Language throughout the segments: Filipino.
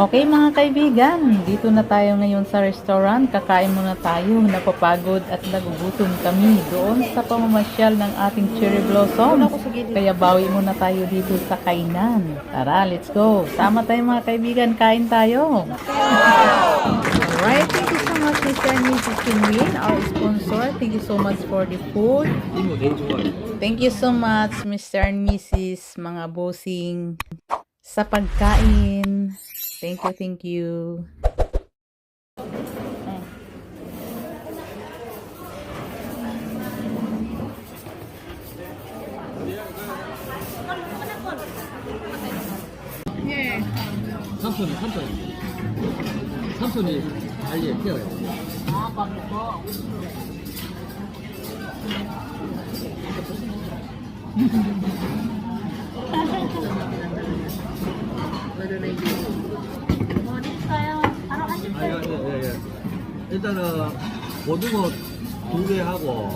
Okay mga kaibigan, dito na tayo ngayon sa restaurant. Kakain muna tayo. Napapagod at nagugutom kami doon sa pamamasyal ng ating cherry blossoms. Kaya bawi muna tayo dito sa kainan. Tara, let's go. Sama tayo mga kaibigan, kain tayo. Alright, thank you so much Mr. and Mrs. Kinwin, our sponsor. Thank you so much for the food. Thank you so much Mr. and Mrs. mga bossing sa pagkain. Thank you, thank you. 삼촌이 삼촌이 삼촌이 알리에 태워요. 아, 일단은 고등어 두 개 하고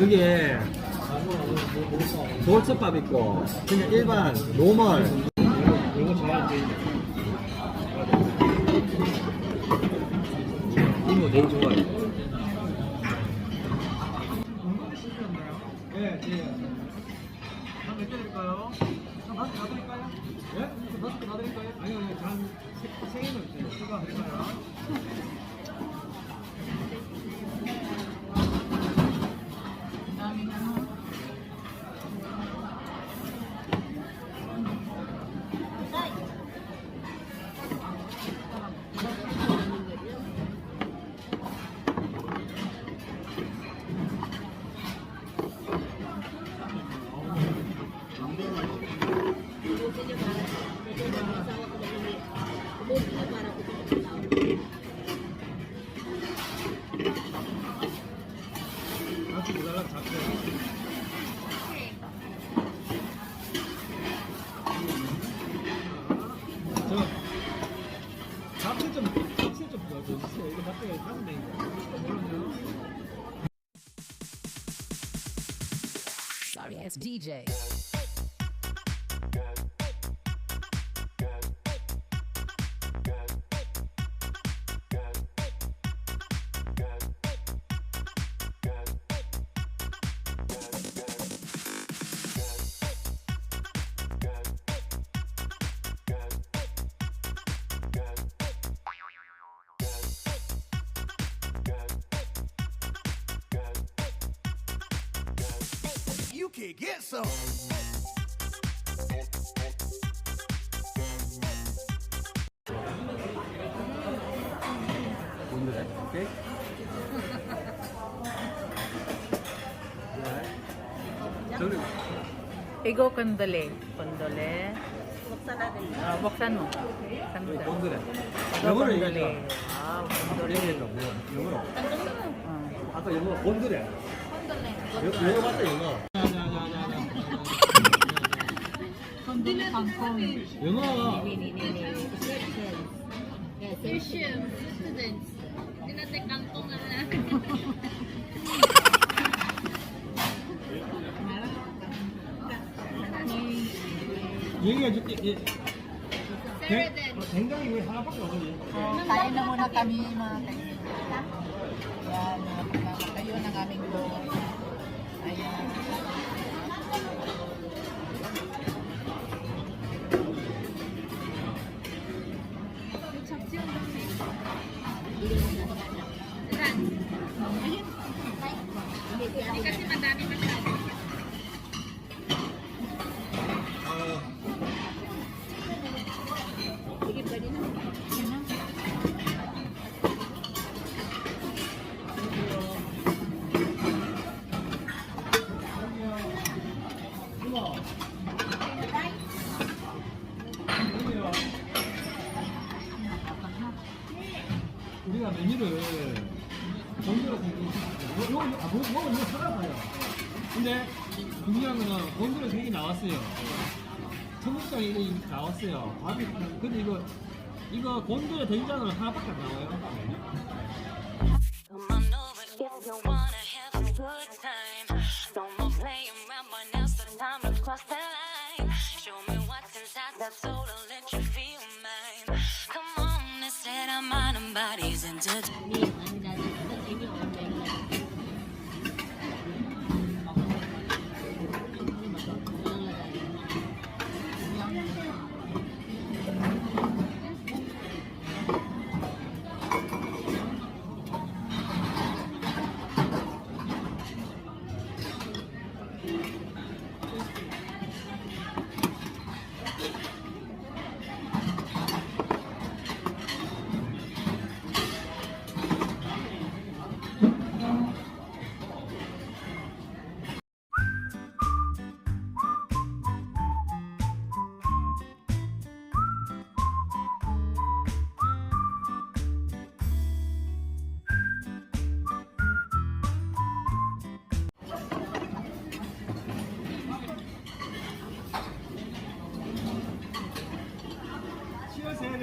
여기에 돌솥밥 있고 그냥 일반 노멀 이거 되게 좋아해. 예, 예. 한몇 드릴까요? 한 다섯 개 드릴까요? 예? 개다 드릴까요? 아니요, 아니요. 한 세, 세 개만 주세요. 추가할까요? DJ. Can get some. 저는 Igo kondole. Kondole. Buksan natin. Ah, buksan mo. Buksan mo Igo 영어로 kondole. 얘기하자. Wow, kondole. 영어로 영어로. Ah. 아까 영어 곤드레. 곤드레. 영어 맞다 영어. 영화 Asian students. Dina sa kantong na. 얘기가 좋게 Sir, then. 굉장히 왜 하나밖에 없어요. Kain na muna kami mga kaibigan. 나왔어요. 밥이 근데 이거 이거 곤드레 된장은 하나밖에 안 나와요. Come on over if you wanna have a good time. No more playing around, but now's the time to cross the line. Show me what's inside that soul and let you feel mine. said I'm mind and body's into. 고맙습니다. 배고파. 아, 저 있잖아.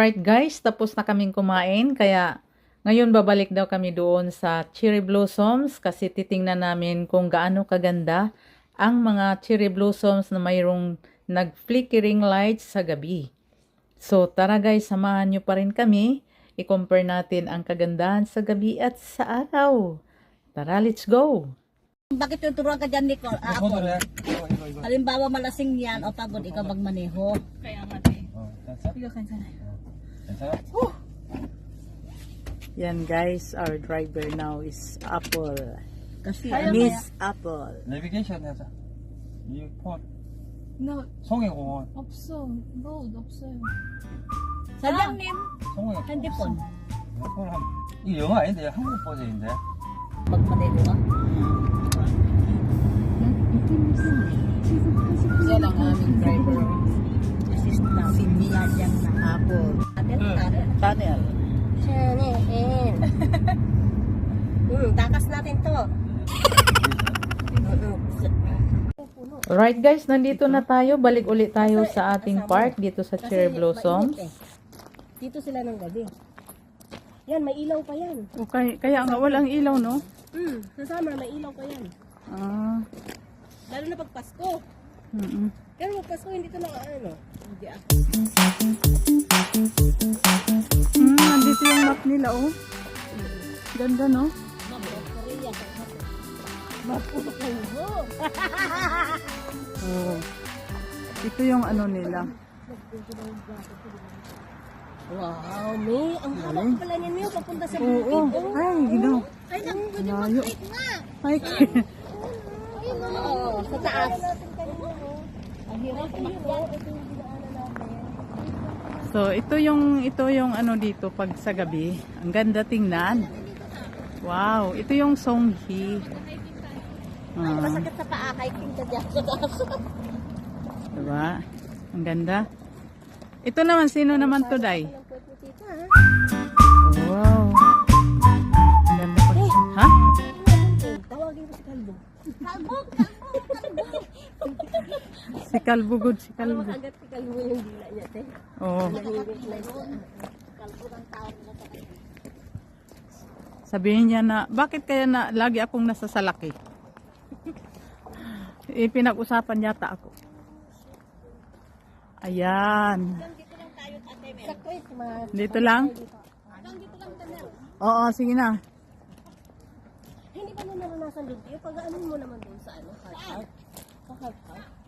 Alright guys, tapos na kaming kumain kaya ngayon babalik daw kami doon sa cherry blossoms kasi titingnan namin kung gaano kaganda ang mga cherry blossoms na mayroong nag-flickering lights sa gabi. So tara guys, samahan nyo pa rin kami. I-compare natin ang kagandahan sa gabi at sa araw. Tara, let's go! Bakit tuturuan ka dyan, Nicole? Ah, ako. Halimbawa, malasing yan o pagod ikaw magmaneho. Kaya nga eh. Yan guys, our driver now is Apple. Kasi Miss Apple. 내비게이션 하자. 이 폰. No, 송해공원. 없어. road 없어요. 사장님, 송해. 핸드폰. 폰 한. 이게 영어 아닌데 한국 버전인데. Magmaneho ka. Yan ang aming driver. Assistant. Si Mia dyan na. Apple. Atin, atin. Channel. Channel. Hmm, takas natin to. Alright guys, nandito na tayo. Balik ulit tayo sa ating park dito sa Cherry Blossoms. eh. Dito sila ng gabi. Yan, may ilaw pa yan. Okay, kaya nga walang ilaw, no? Hmm, sa summer may ilaw pa yan. Ah, Lalo na pag Pasko. mm Pero pag Pasko, hindi to na ano. Hindi ah. Mm, nandito yung map nila, oh. Ganda, no? Korea. Oo. Ito yung ano nila. Wow, May. Ang haba pala niyan, May. Papunta sa Oo. bukid. oh. Ay, gino. Ay, ang Layo. Ay, Oo, sa taas. So, ito yung ito yung ano dito pag sa gabi. Ang ganda tingnan. Wow, ito yung Songhi. Ay, Ah, masakit sa paa. Hiking ka dyan sa taas. diba? Ang ganda. Ito naman, sino naman to, Day? Wow. Ang ganda pa. Ha? Tawagin ko si Kalbo. Kalbo! Si Kalbo good, si Kalbo. makagat si Kalbo yung dila niya, te? Oo. Na na. Sabihin niya na, bakit kaya na lagi akong nasa salaki? eh, pinag-usapan yata ako. Ayan. Eh, mga... Dito lang? Oo, sige na. Hindi ba mo naranasan doon, Tiyo? Pag ano mo naman doon sa ano, hard out? Sa hard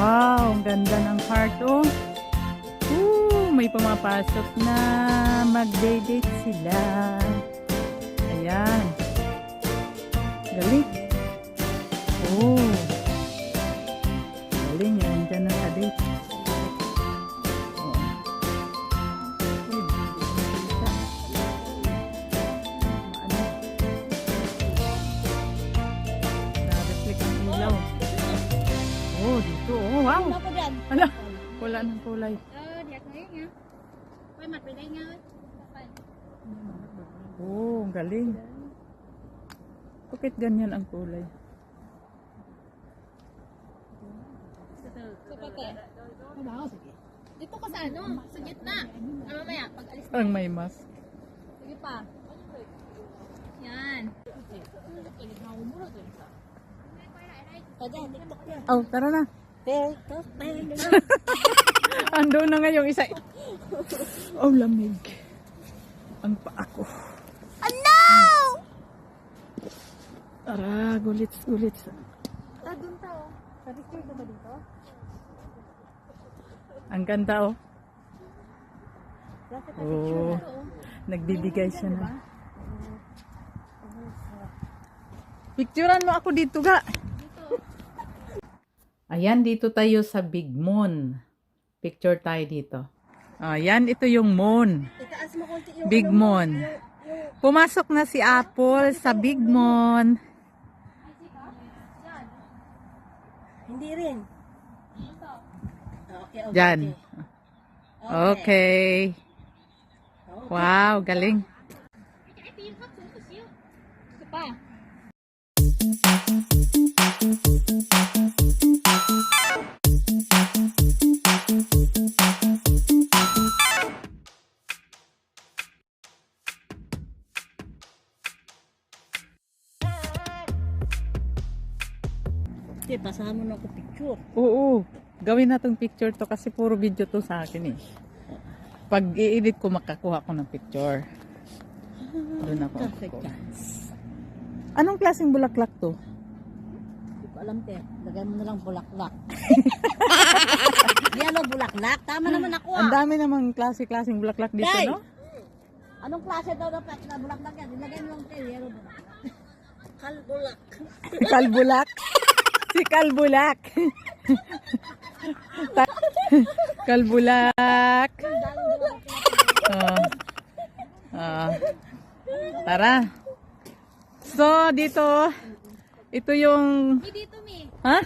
Wow, ang ganda ng heart, oh. Ooh, may pumapasok na mag-date sila. Ayan. Galing. Oh. Oh, wow. Ano? Ala, wala ng kulay. Thế nha. Quay mặt về đây nha ơi. Oh, ang galing. Bakit ganyan ang kulay? Sa pati. Dito ka sa ano? Sa gitna. Ah, mamaya, pag alis Ang may mask. Sige pa. Yan. Pwede, tiktok niya. Oh, tara na. Ando na nga yung isa. Oh, lamig. Ang paa ko. Oh, no! Tara, gulits, gulits. Ah, doon tao. Sa picture ka ba dito? Ang ganda, oh. Nasa Oh, nagbibigay siya na. Picturean mo ako dito, ga. Ayan, dito tayo sa Big Moon. Picture tayo dito. Ayan, ito yung moon. Big ano mo, Moon. Pumasok na si Apple sa Big Moon. Hindi rin. Okay, okay. Diyan. Okay. Wow, galing. Pa. Okay, pasahan mo na ako picture. Oo. Gawin na tong picture to kasi puro video to sa akin eh. Pag i-edit ko, makakuha ko ng picture. Doon ako. Perfect chance. Anong klaseng bulaklak to? Hindi ko alam, te. Lagay mo na lang bulaklak. Yellow bulaklak. Tama naman ako Ang ah. dami namang klase-klaseng bulaklak dito, Day! no? Anong klase daw na bulaklak yan? Ilagay mo lang, te. Yellow bulaklak. Kalbulak. Kalbulak. si Kalbulak. Kalbulak. Ah. Ah. tara. So, dito, ito yung... Dito, Mi. Ha?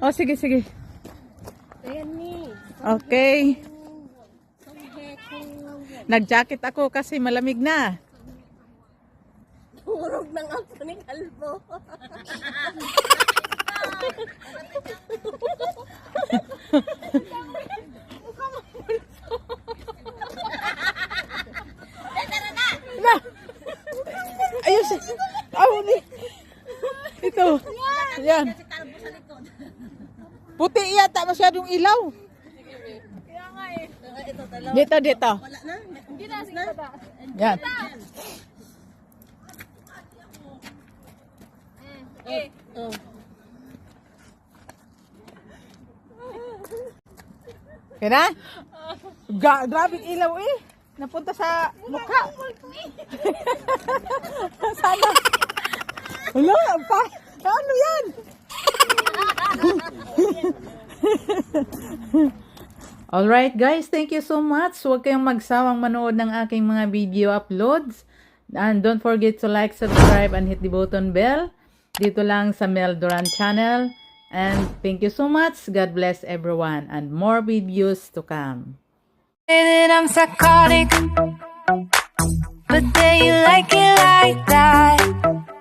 Oh, sige, sige. Okay. Nag-jacket ako kasi malamig na. Urog ng ako ni Kalbo. Ayos! Aw, ni! Ito. Yan. Puti yata masyadong ilaw. Ito, dalawa. Dito, dito. Wala na. Hindi na. na. Yan. Oh. Kaya na? Ga grabe ilaw eh. Napunta sa mukha. Sana. Wala, pa. Ano yan? Alright guys, thank you so much. Huwag kayong magsawang manood ng aking mga video uploads. And don't forget to like, subscribe, and hit the button bell. Dito lang sa Mel Duran channel. And thank you so much. God bless everyone. And more videos to come. I'm psychotic, but then you like it like that.